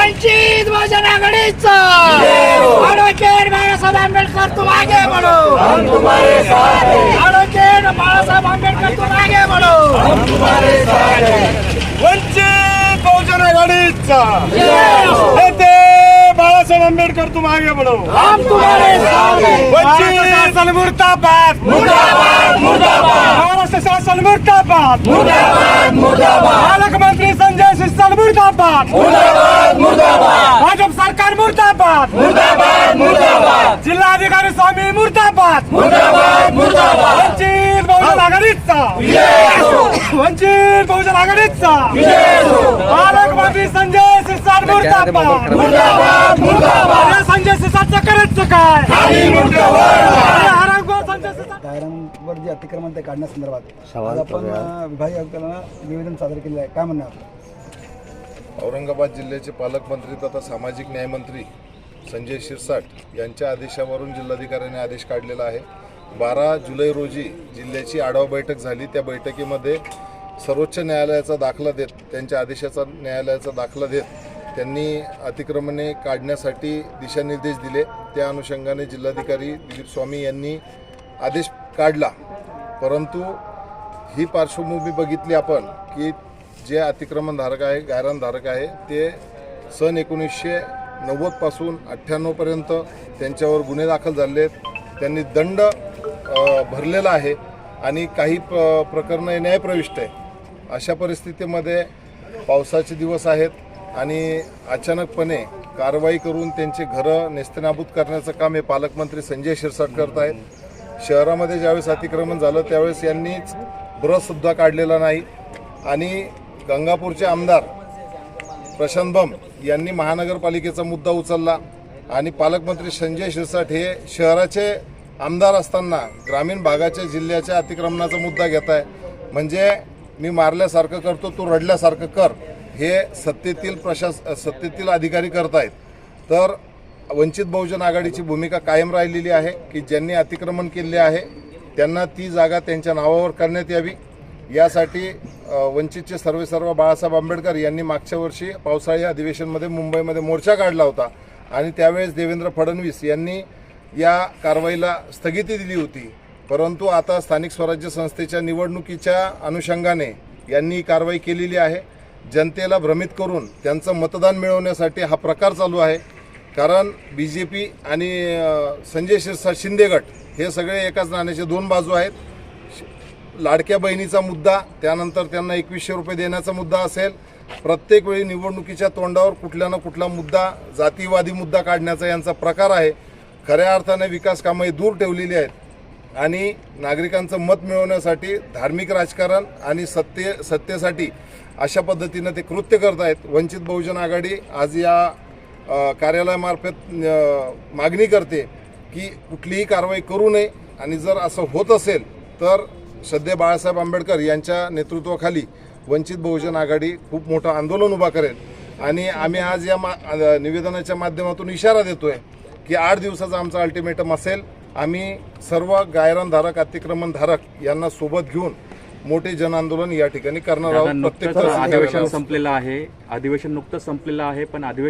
वंचित बहुजन आघाडीचा. ऍडव्होकेट बाळासाहेब आंबेडकर तुम आगे बढ़ो ऍडव्होकेट बाळासाहेब आंबेडकर तुम आगे बढ़ो वंचित बहुजन आघाडीचा. नेते बाळासाहेब आंबेडकर तुम आगे बढ़ो हम तुम्हारे साथ. वंचित शासन मुर्दाबाद. महाराष्ट्र शासन मुर्दाबाद. पालकमंत्री संजय शिरसाट मुर्दाबाद. मुर्दाबाद. जिल्हाधिकारी स्वामी मुर्दाबाद. वंचित बहुजन आघाडीचा. वंचित बहुजन आघाडीचा. पालकमंत्री संजय शिरसाट मुर्दाबाद. अरे संजय शिरसाटचं करायचं काय? जे अतिक्रमण ते काढण्यासंदर्भात आज आपण अ, विभागीय आयुक्तांना निवेदन सादर केलेलं आहे. काय म्हणणं आहे आपलं औरंगाबाद जिल्ह्याचे पालकमंत्री तथा सामाजिक न्यायमंत्री संजय शिरसाट यांच्या आदेशावरून जिल्हाधिकाऱ्यांनी आदेश काढलेला आहे. बारा जुलै रोजी जिल्ह्याची आढावा बैठक झाली. त्या बैठकीमध्ये सर्वोच्च न्यायालयाचा दाखला देत त्यांच्या आदेशाचा न्यायालयाचा दाखला देत त्यांनी अतिक्रमणे काढण्यासाठी दिशानिर्देश दिले. त्या अनुषंगाने जिल्हाधिकारी दिलीप स्वामी यांनी आदेश काढला. परंतु ही पार्श्वभूमी बघितली आपण की जे अतिक्रमणधारक आहे गायरानधारक आहे ते सन एकोणीसशे नव्वदपासून अठ्ठ्याण्णवपर्यंत त्यांच्यावर गुन्हे दाखल झाले आहेत. त्यांनी दंड भरलेला आहे आणि काही प्र प्रकरणं न्यायप्रविष्ट आहे अशा परिस्थितीमध्ये पावसाचे दिवस आहेत आणि अचानकपणे कारवाई करून त्यांचे घरं नेस्तनाबूत करण्याचं काम हे पालकमंत्री संजय शिरसाट करत आहेत. शहरामध्ये ज्यावेळेस अतिक्रमण झालं त्यावेळेस यांनीच ब्रशसुद्धा काढलेला नाही. आणि गंगापूरचे आमदार प्रशांत बम यांनी महानगरपालिकेचा मुद्दा उचलला आणि पालकमंत्री संजय शिरसाट हे शहराचे आमदार असताना ग्रामीण भागाच्या जिल्ह्याच्या अतिक्रमणाचा मुद्दा घेत आहे म्हणजे मी मारल्यासारखं करतो तू रडल्यासारखं कर हे सत्तेतील प्रशास सत्तेतील अधिकारी करत आहेत तर वंचित बहुजन आघाडीची भूमिका कायम राहिलेली आहे की ज्यांनी अतिक्रमण केले आहे त्यांना ती जागा त्यांच्या नावावर करण्यात यावी. यासाठी वंचितचे सर्वे सर्व बाळासाहेब आंबेडकर यांनी मागच्या वर्षी पावसाळी अधिवेशनमध्ये मुंबईमध्ये मोर्चा काढला होता. आणि त्यावेळेस देवेंद्र फडणवीस यांनी या कारवाईला स्थगिती दिली होती. परंतु आता स्थानिक स्वराज्य संस्थेच्या निवडणुकीच्या अनुषंगाने यांनी कारवाई केलेली आहे. जनतेला भ्रमित करून त्यांचं मतदान मिळवण्यासाठी हा प्रकार चालू आहे. कारण बी जे पी आणि संजय शिरसा शिंदेगट हे सगळे एकाच नाण्याचे दोन बाजू आहेत. लाडक्या बहिणीचा मुद्दा त्यानंतर त्यांना एकवीसशे रुपये देण्याचा मुद्दा असेल. प्रत्येक वेळी निवडणुकीच्या तोंडावर कुठला ना कुठला मुद्दा जातीवादी मुद्दा काढण्याचा यांचा प्रकार आहे. खऱ्या अर्थाने विकास कामं ही दूर ठेवलेली आहेत. आणि नागरिकांचं मत मिळवण्यासाठी धार्मिक राजकारण आणि सत्ते सत्तेसाठी अशा पद्धतीनं ते कृत्य करत आहेत. वंचित बहुजन आघाडी आज या कार्यालयामार्फत मागणी करते की कुठलीही कारवाई करू नये. आणि जर असं होत असेल तर सध्या बाळासाहेब आंबेडकर यांच्या नेतृत्वाखाली वंचित बहुजन आघाडी खूप मोठं आंदोलन उभा करेल. आणि आम्ही आज या मा निवेदनाच्या माध्यमातून इशारा देतोय की आठ दिवसाचा आमचा अल्टिमेटम असेल. आम्ही सर्व गायरानधारक अतिक्रमणधारक यांना सोबत घेऊन मोठे जनआंदोलन या ठिकाणी करणार आहोत. अधिवेशन. संपलेलं आहे. अधिवेशन नुकतंच संपलेलं आहे पण अधिवेशन